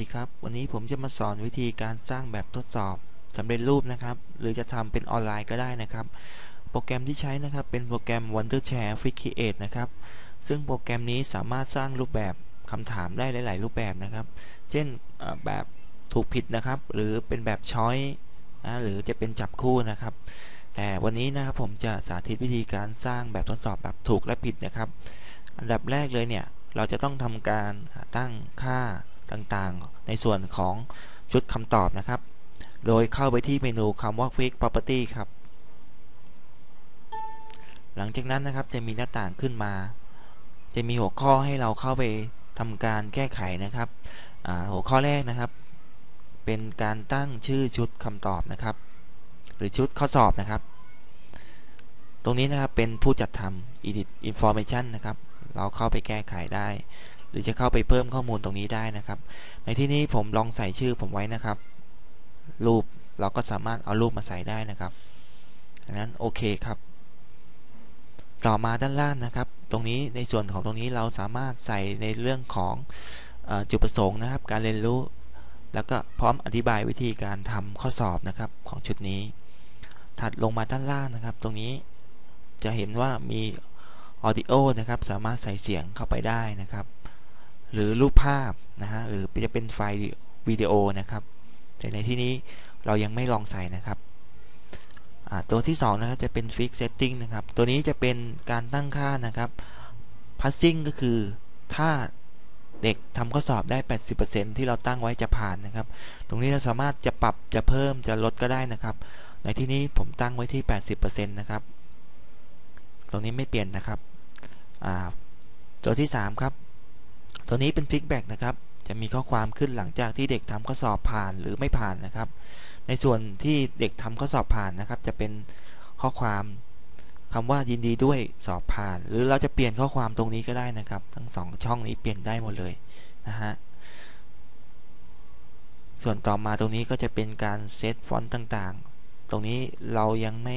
ดีครับ วันนี้ผมจะมาสอนวิธีการสร้างแบบทดสอบสำเร็จรูปนะครับ หรือจะทำเป็นออนไลน์ก็ได้นะครับ โปรแกรมที่ใช้นะครับ เป็นโปรแกรม Wondershare Free Create นะครับ ซึ่งโปรแกรมนี้สามารถสร้างรูปแบบคำถามได้หลาย ๆ รูปแบบนะครับ เช่นแบบถูกผิดนะครับ หรือเป็นแบบช้อยนะหรือจะเป็นจับคู่นะครับ แต่วันนี้นะครับผมจะสาธิตวิธีการสร้างแบบทดสอบแบบถูกและผิดนะครับ อันดับแรกเลยเนี่ย เราจะต้องทำการตั้งค่า ต่างๆ ในส่วนของชุดคำตอบนะครับ โดยเข้าไปที่เมนูคำว่า Quick Property ครับ หลังจากนั้นนะครับจะมีหน้าต่างขึ้นมา จะมีหัวข้อให้เราเข้าไปทำการแก้ไขนะครับ หัวข้อแรกนะครับ เป็นการตั้งชื่อชุดคำตอบนะครับ หรือชุดข้อสอบนะครับ ตรงนี้นะครับเป็นผู้จัดทำ edit information นะครับ เราเข้าไปแก้ไขได้ หรือจะเข้าไปเพิ่มข้อมูลตรงนี้ได้นะครับ ในที่นี้ผมลองใส่ชื่อผมไว้นะครับ รูปเราก็สามารถเอารูปมาใส่ได้นะครับดังนั้นโอเคครับ ต่อมาด้านล่างนะครับ ตรงนี้ในส่วนของตรงนี้เราสามารถใส่ในเรื่องของอจุดประสงค์นะครับ การเรียนรู้ แล้วก็พร้อมอธิบายวิธีการทำข้อสอบนะครับของชุดนี้ ถัดลงมาด้านล่างนะครับ ตรงนี้จะเห็นว่ามี Audio นะครับ สามารถใส่เสียงเข้าไปได้นะครับ หรือรูปภาพนะฮะหรือจะเป็นไฟล์วิดีโอนะครับ แต่ในที่นี้เรายังไม่ลองใส่นะครับตัวที่2นะครับจะเป็น Fix Setting นะครับ ตัวนี้จะเป็นการตั้งค่านะครับ Passing ก็คือถ้าเด็กทำข้อสอบได้ 80%ที่เราตั้งไว้จะผ่านนะครับ ตรงนี้เราสามารถจะปรับจะเพิ่มจะลดก็ได้นะครับ ในที่นี้ผมตั้งไว้ที่ 80%นะครับ ตรงนี้ไม่เปลี่ยนนะครับตัวที่ 3 ครับ ตัวนี้เป็นฟีดแบ็กนะครับ จะมีข้อความขึ้นหลังจากที่เด็กทำข้อสอบผ่านหรือไม่ผ่านนะครับ ในส่วนที่เด็กทำข้อสอบผ่านนะครับ จะเป็นข้อความคำว่ายินดีด้วยสอบผ่าน หรือเราจะเปลี่ยนข้อความตรงนี้ก็ได้นะครับ ทั้ง 2 ช่องนี้เปลี่ยนได้หมดเลยนะฮะส่วนต่อมาตรงนี้ก็จะเป็นการเซตฟอนต์ต่างๆ ตรงนี้เรายังไม่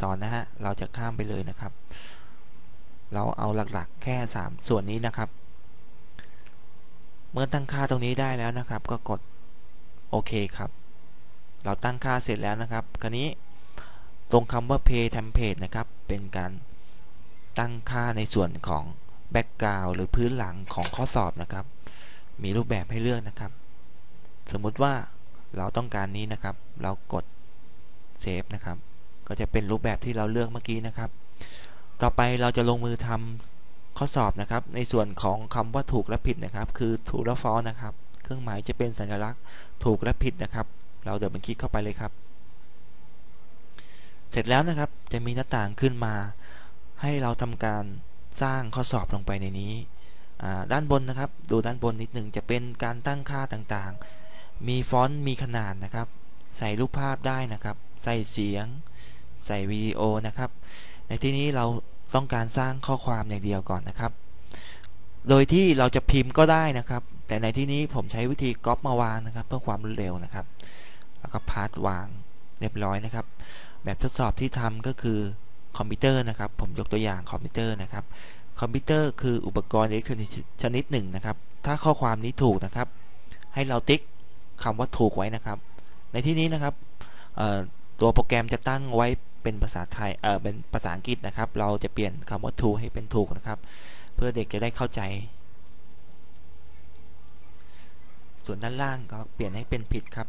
สอนนะฮะ เราจะข้ามไปเลยนะครับ เราเอาหลักๆแค่ 3 ส่วนนี้นะครับ เมื่อตั้งค่าตรงนี้ได้แล้วนะครับ ก็กดโอเคครับ เราตั้งค่าเสร็จแล้วนะครับ คราวนี้ตรงคำว่า pay template นะครับ เป็นการตั้งค่าในส่วนของ background หรือพื้นหลังของข้อสอบนะครับ มีรูปแบบให้เลือกนะครับ สมมุติว่าเราต้องการนี้นะครับ เรากด save นะครับ ก็จะเป็นรูปแบบที่เราเลือกเมื่อกี้นะครับ ต่อไปเราจะลงมือทำ ข้อสอบนะครับ ในส่วนของคำว่าถูกและผิดนะครับ คือถูกและฟอลนะครับ เครื่องหมายจะเป็นสัญลักษณ์ถูกและผิดนะครับ เราเดินบันคลิกเข้าไปเลยครับ เสร็จแล้วนะครับจะมีหน้าต่างขึ้นมา ให้เราทำการสร้างข้อสอบลงไปในนี้ด้านบนนะครับ ดูด้านบนนิดหนึ่งจะเป็นการตั้งค่าต่างๆ มีฟอนต์มีขนาดนะครับ ใส่รูปภาพได้นะครับ ใส่เสียง ใส่วิดีโอนะครับ ในที่นี้เรา ต้องการสร้างข้อความอย่างเดียวก่อนนะครับ โดยที่เราจะพิมพ์ก็ได้นะครับ แต่ในที่นี้ผมใช้วิธีก๊อปมาวางนะครับ เพื่อความรวดเร็วนะครับ แล้วก็พาสวางเรียบร้อยนะครับ แบบทดสอบที่ทำก็คือคอมพิวเตอร์นะครับ ผมยกตัวอย่างคอมพิวเตอร์นะครับ คอมพิวเตอร์คืออุปกรณ์อิเล็กทรอนิกส์ชนิดหนึ่งนะครับ ถ้าข้อความนี้ถูกนะครับ ให้เราติ๊กคำว่าถูกไว้นะครับ ในที่นี้นะครับตัวโปรแกรมจะตั้งไว้ เป็นภาษาไทย เออเป็นภาษาอังกฤษนะครับ เราจะเปลี่ยนคำว่า to ให้เป็นถูกนะครับ เพื่อเด็กจะได้เข้าใจ ส่วนด้านล่างก็เปลี่ยนให้เป็นผิดครับ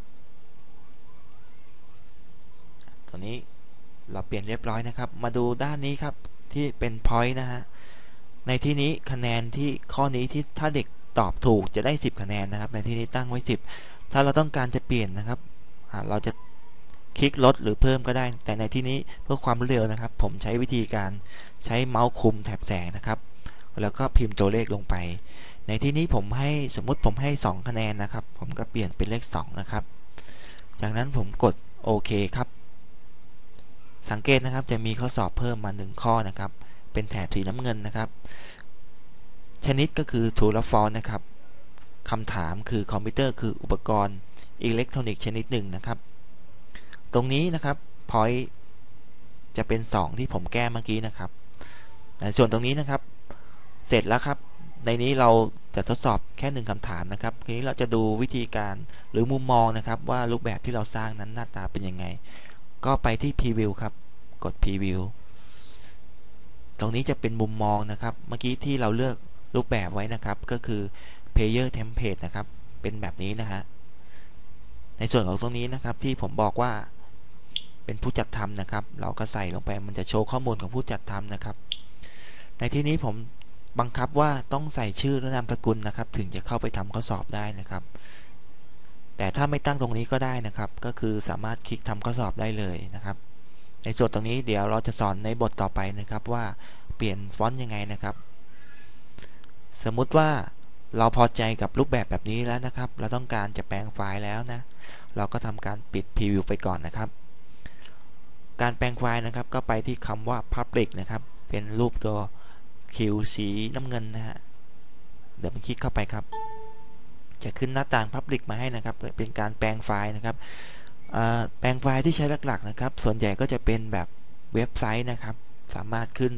ตัวนี้เราเปลี่ยนเรียบร้อยนะครับ มาดูด้านนี้ครับที่เป็น point นะฮะ ในที่นี้คะแนนที่ข้อนี้ที่ถ้าเด็กตอบถูกจะได้ 10 คะแนนนะครับ ในที่นี้ตั้งไว้ 10 ถ้าเราต้องการจะเปลี่ยนนะครับ เราจะ คลิกลดหรือเพิ่มก็ได้ แต่ในที่นี้เพื่อความเร็วนะครับ ผมใช้วิธีการใช้เมาส์คุมแถบแสงนะครับ แล้วก็พิมพ์ตัวเลขลงไป ในที่นี้ผมให้สมมุติผมให้ 2 คะแนนนะครับ ผมก็เปลี่ยนเป็นเลข 2 นะครับ จากนั้นผมกดโอเคครับ สังเกตนะครับจะมีข้อสอบเพิ่มมา 1 ข้อนะครับ เป็นแถบสีน้ำเงินนะครับ ชนิดก็คือ true และ false นะครับคำถามคือคอมพิวเตอร์คืออุปกรณ์อิเล็กทรอนิกส์ชนิดหนึ่งนะครับ ตรงนี้นะครับ point จะเป็น 2 ที่ผมแก้เมื่อกี้นะครับ ส่วนตรงนี้นะครับ เสร็จแล้วครับ ในนี้เราจะทดสอบแค่หนึ่งคำถามนะครับ ทีนี้เราจะดูวิธีการหรือมุมมองนะครับ ว่ารูปแบบที่เราสร้างนั้นหน้าตาเป็นยังไง ก็ไปที่ preview ครับ กด preview ตรงนี้จะเป็นมุมมองนะครับ เมื่อกี้ที่เราเลือกรูปแบบไว้นะครับ ก็คือ player template นะครับ เป็นแบบนี้นะฮะ ในส่วนของตรงนี้นะครับที่ผมบอกว่า เป็นผู้จัดทำนะครับ เราก็ใส่ลงไปมันจะโชว์ข้อมูลของผู้จัดทำนะครับ ในที่นี้ผมบังคับว่าต้องใส่ชื่อและนามสกุลนะครับ ถึงจะเข้าไปทำข้อสอบได้นะครับ แต่ถ้าไม่ตั้งตรงนี้ก็ได้นะครับ ก็คือสามารถคลิกทำข้อสอบได้เลยนะครับ ในส่วนตรงนี้เดี๋ยวเราจะสอนในบทต่อไปนะครับว่าเปลี่ยนฟอนต์ยังไงนะครับ สมมุติว่าเราพอใจกับรูปแบบแบบนี้แล้วนะครับ เราต้องการจะแปลงไฟล์แล้วนะ เราก็ทำการปิดพรีวิวไปก่อนนะครับ การแปลงไฟล์นะครับ ก็ไปที่คำว่า public นะครับ เป็นรูปตัวคิวสีน้ำเงินนะฮะ เดี๋ยวมันคลิกเข้าไปครับ จะขึ้นหน้าต่าง Public มาให้นะครับ เป็นการแปลงไฟล์นะครับ แปลงไฟล์ที่ใช้หลักๆนะครับ ส่วนใหญ่ก็จะเป็นแบบเว็บไซต์นะครับ สามารถขึ้น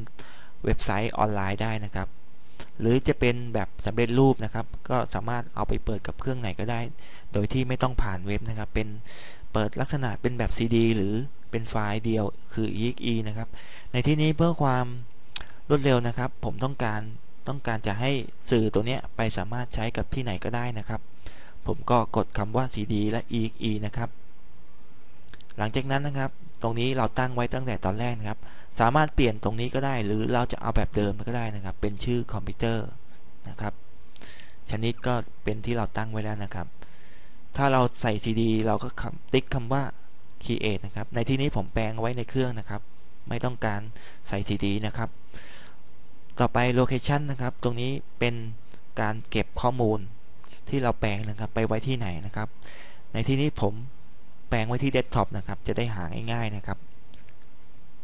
เว็บไซต์ออนไลน์ได้นะครับ หรือจะเป็นแบบสำเร็จรูปนะครับ ก็สามารถเอาไปเปิดกับเครื่องไหนก็ได้ โดยที่ไม่ต้องผ่านเว็บนะครับ เป็นเปิดลักษณะเป็นแบบ CD หรือ เป็นไฟล์เดียวคือ exe นะครับ ในที่นี้เพื่อความรวดเร็วนะครับ ผมต้องการต้องการจะให้สื่อตัวนี้ไปสามารถใช้กับที่ไหนก็ได้นะครับ ผมก็กดคำว่า cd และ exe นะครับ หลังจากนั้นนะครับ ตรงนี้เราตั้งไว้ตั้งแต่ตอนแรกนะครับ สามารถเปลี่ยนตรงนี้ก็ได้ หรือเราจะเอาแบบเดิมก็ได้นะครับ เป็นชื่อคอมพิวเตอร์นะครับ ชนิดก็เป็นที่เราตั้งไว้แล้วนะครับ ถ้าเราใส่ cd เราก็ติ๊กคำว่า create นะครับ ในที่นี้ผมแปลงไว้ในเครื่องนะครับ ไม่ต้องการใส่ cd นะครับ ต่อไป location นะครับ ตรงนี้เป็นการเก็บข้อมูลที่เราแปลงนะครับ ไปไว้ที่ไหนนะครับ ในที่นี้ผมแปลงไว้ที่เดสก์ท็อปนะครับ จะได้หาง่ายๆนะครับ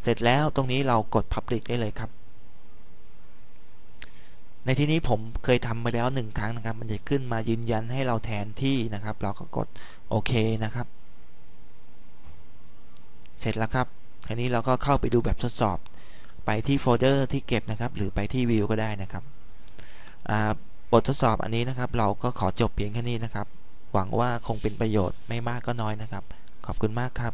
เสร็จแล้วตรงนี้เรากด Public ได้เลยครับในที่นี้ผมเคยทำมาแล้วหนึ่งครั้งนะครับ มันจะขึ้นมายืนยันให้เราแทนที่นะครับ เราก็กดโอเคนะครับ เสร็จแล้วครับทีนี้เราก็เข้าไปดูแบบทดสอบ ไปที่โฟลเดอร์ที่เก็บนะครับ หรือไปที่วิวก็ได้นะครับบททดสอบอันนี้นะครับ เราก็ขอจบเพียงแค่นี้นะครับ หวังว่าคงเป็นประโยชน์ไม่มากก็น้อยนะครับ ขอบคุณมากครับ